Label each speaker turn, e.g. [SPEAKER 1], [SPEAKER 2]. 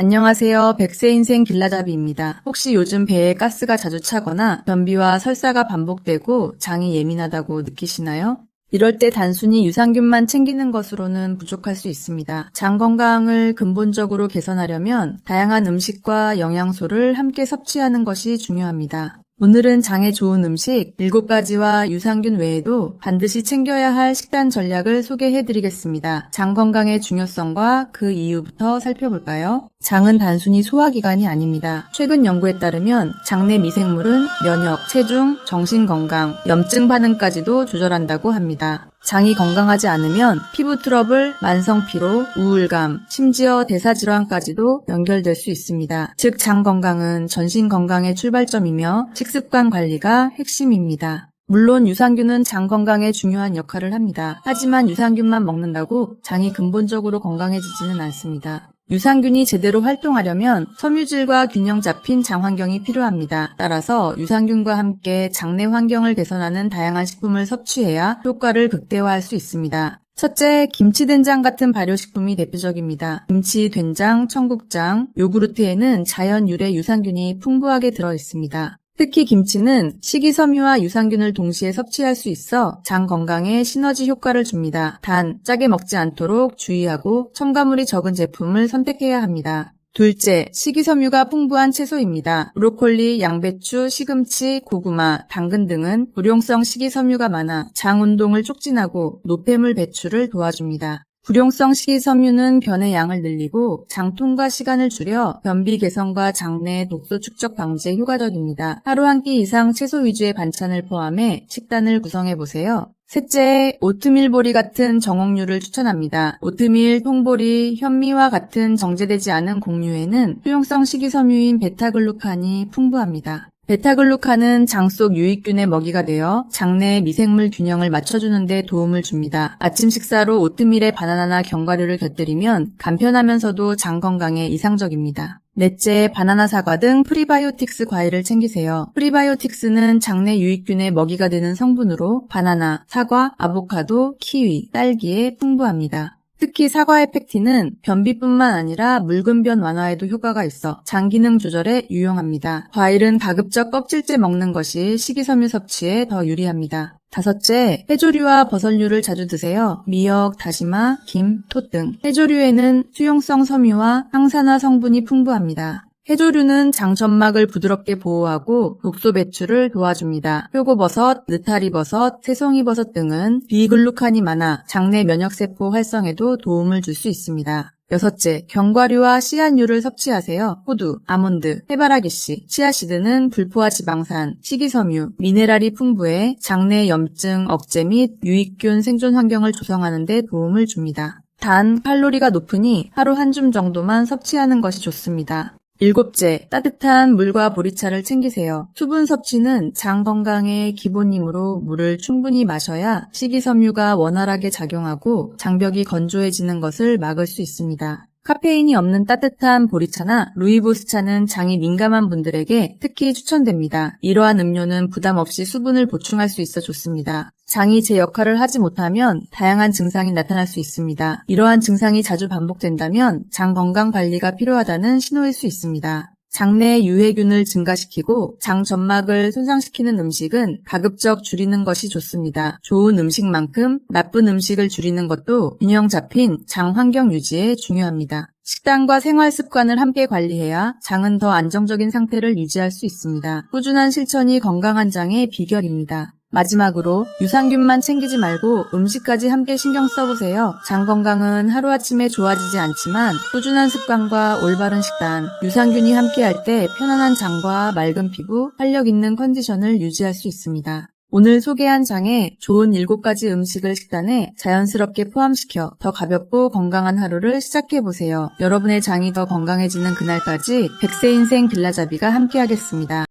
[SPEAKER 1] 안녕하세요. 백세 인생 길라잡이입니다. 혹시 요즘 배에 가스가 자주 차거나 변비와 설사가 반복되고 장이 예민하다고 느끼시나요? 이럴 때 단순히 유산균만 챙기는 것으로는 부족할 수 있습니다. 장 건강을 근본적으로 개선하려면 다양한 음식과 영양소를 함께 섭취하는 것이 중요합니다. 오늘은 장에 좋은 음식 7가지와 유산균 외에도 반드시 챙겨야 할 식단 전략을 소개해 드리겠습니다. 장 건강의 중요성과 그 이유부터 살펴볼까요? 장은 단순히 소화기관이 아닙니다. 최근 연구에 따르면 장내 미생물은 면역, 체중, 정신 건강, 염증 반응까지도 조절한다고 합니다. 장이 건강하지 않으면 피부 트러블, 만성 피로, 우울감, 심지어 대사 질환까지도 연결될 수 있습니다. 즉, 장 건강은 전신 건강의 출발점이며 식습관 관리가 핵심입니다. 물론 유산균은 장 건강에 중요한 역할을 합니다. 하지만 유산균만 먹는다고 장이 근본적으로 건강해지지는 않습니다. 유산균이 제대로 활동하려면 섬유질과 균형 잡힌 장 환경이 필요합니다. 따라서 유산균과 함께 장내 환경을 개선하는 다양한 식품을 섭취해야 효과를 극대화할 수 있습니다. 첫째, 김치 된장 같은 발효식품이 대표적입니다. 김치, 된장, 청국장, 요구르트에는 자연 유래 유산균이 풍부하게 들어 있습니다. 특히 김치는 식이섬유와 유산균을 동시에 섭취할 수 있어 장 건강에 시너지 효과를 줍니다. 단, 짜게 먹지 않도록 주의하고 첨가물이 적은 제품을 선택해야 합니다. 둘째, 식이섬유가 풍부한 채소입니다. 브로콜리, 양배추, 시금치, 고구마, 당근 등은 불용성 식이섬유가 많아 장 운동을 촉진하고 노폐물 배출을 도와줍니다. 불용성 식이섬유는 변의 양을 늘리고 장통과 시간을 줄여 변비 개선과 장내 독소 축적 방지에 효과적입니다. 하루 한 끼 이상 채소 위주의 반찬을 포함해 식단을 구성해 보세요. 셋째, 오트밀 보리 같은 정옥류를 추천합니다. 오트밀, 통보리, 현미와 같은 정제되지 않은 곡류에는 수용성 식이섬유인 베타글루칸이 풍부합니다. 베타글루칸은 장 속 유익균의 먹이가 되어 장내 미생물 균형을 맞춰주는 데 도움을 줍니다. 아침 식사로 오트밀에 바나나나 견과류를 곁들이면 간편하면서도 장 건강에 이상적입니다. 넷째, 바나나 사과 등 프리바이오틱스 과일을 챙기세요. 프리바이오틱스는 장내 유익균의 먹이가 되는 성분으로 바나나, 사과, 아보카도, 키위, 딸기에 풍부합니다. 특히 사과의 팩틴은 변비뿐만 아니라 묽은 변 완화에도 효과가 있어 장 기능 조절에 유용합니다. 과일은 가급적 껍질째 먹는 것이 식이섬유 섭취에 더 유리합니다. 다섯째, 해조류와 버섯류를 자주 드세요. 미역, 다시마, 김, 톳 등. 해조류에는 수용성 섬유와 항산화 성분이 풍부합니다. 해조류는 장 점막을 부드럽게 보호하고 독소 배출을 도와줍니다. 표고버섯, 느타리버섯, 새송이버섯 등은 비글루칸이 많아 장내 면역세포 활성에도 도움을 줄 수 있습니다. 여섯째, 견과류와 씨앗류를 섭취하세요. 호두, 아몬드, 해바라기씨, 치아씨드는 불포화 지방산, 식이섬유, 미네랄이 풍부해 장내 염증 억제 및 유익균 생존 환경을 조성하는 데 도움을 줍니다. 단, 칼로리가 높으니 하루 한 줌 정도만 섭취하는 것이 좋습니다. 일곱째, 따뜻한 물과 보리차를 챙기세요. 수분 섭취는 장 건강의 기본이므로 물을 충분히 마셔야 식이섬유가 원활하게 작용하고 장벽이 건조해지는 것을 막을 수 있습니다. 카페인이 없는 따뜻한 보리차나 루이보스차는 장이 민감한 분들에게 특히 추천됩니다. 이러한 음료는 부담 없이 수분을 보충할 수 있어 좋습니다. 장이 제 역할을 하지 못하면 다양한 증상이 나타날 수 있습니다. 이러한 증상이 자주 반복된다면 장 건강 관리가 필요하다는 신호일 수 있습니다. 장내 유해균을 증가시키고 장 점막을 손상시키는 음식은 가급적 줄이는 것이 좋습니다. 좋은 음식만큼 나쁜 음식을 줄이는 것도 균형 잡힌 장 환경 유지에 중요합니다. 식단과 생활 습관을 함께 관리해야 장은 더 안정적인 상태를 유지할 수 있습니다. 꾸준한 실천이 건강한 장의 비결입니다. 마지막으로 유산균만 챙기지 말고 음식까지 함께 신경 써보세요. 장 건강은 하루아침에 좋아지지 않지만 꾸준한 습관과 올바른 식단, 유산균이 함께할 때 편안한 장과 맑은 피부, 활력 있는 컨디션을 유지할 수 있습니다. 오늘 소개한 장에 좋은 7가지 음식을 식단에 자연스럽게 포함시켜 더 가볍고 건강한 하루를 시작해보세요. 여러분의 장이 더 건강해지는 그날까지 백세 인생 빌라잡이가 함께하겠습니다.